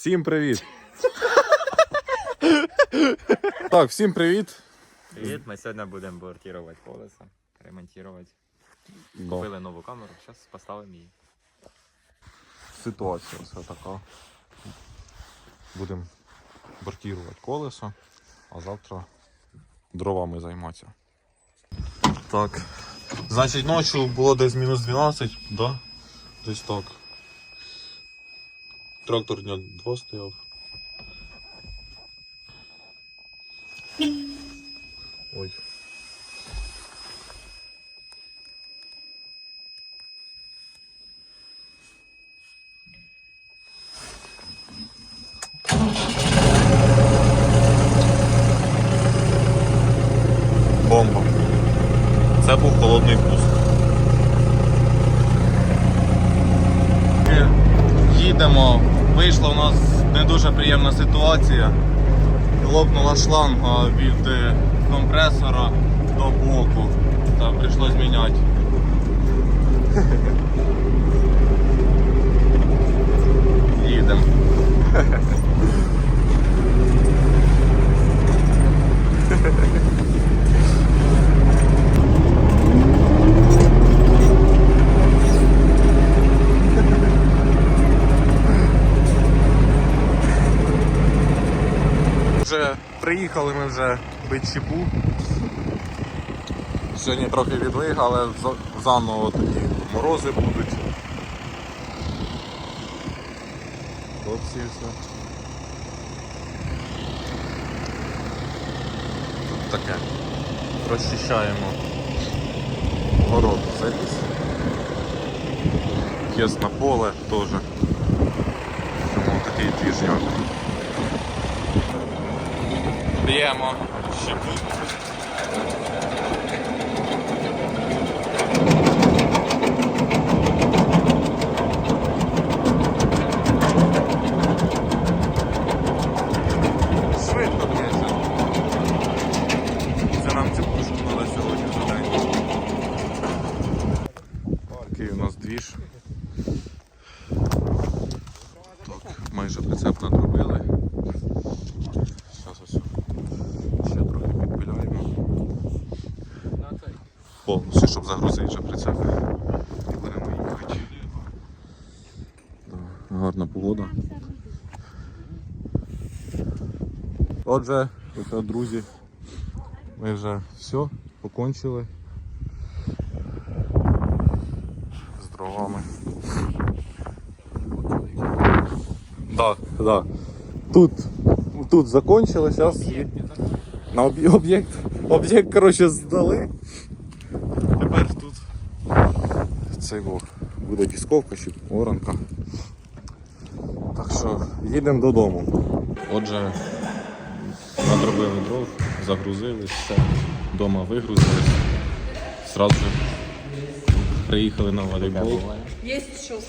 Всім привіт! так, всім привіт. Привіт, ми сьогодні будемо бортувати колеса, ремонтувати. Купили нову камеру, зараз поставимо її. Ситуація все така. Будемо бортувати колесо, а завтра дровами займатися. Так. Значить, ночі було десь мінус 12, да? Десь так. Трактор дня 2 стояв. Ой. Бомба. Це був холодний пуск. Їдемо. Вийшла у нас не дуже приємна ситуація. Лопнула шланга від е, компресора до боку. Та прийшлось міняти. Їдемо. Вже приїхали ми вже бить щепу. Сьогодні трохи відлиг, але заново тоді морози будуть. Хлопці все. Тут таке. Розчищаємо город заліз. Єс на поле теж. Тому такий двіжняк. Щепу. Швидко б'ється. Це нам цю пушку треба сьогодні за день. Такий майже прицеп надробили. Зараз ось ще трохи підпиляємо. Повністю, щоб загрузити вже прицеп. І будемо їхати. Да, Гарна погода. Отже, це, друзі, ми вже все, покончили з дровами. Да, да. Тут, тут закончили, зараз на об'є- об'єкт. Об'єкт, коротше, здали. Тепер тут цей во, буде дисковка чи оранка. Так що їдемо додому. Отже, надробили дров, загрузили, все, вдома вигрузили. Сразу же приїхали на волейбол.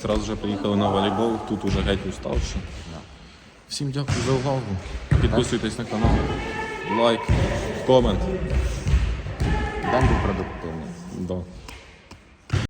Сразу же приїхали на волейбол, тут уже геть уставши. Всім дякую за увагу. Підписуйтесь на канал, лайк, комент. День був продуктивний. Да.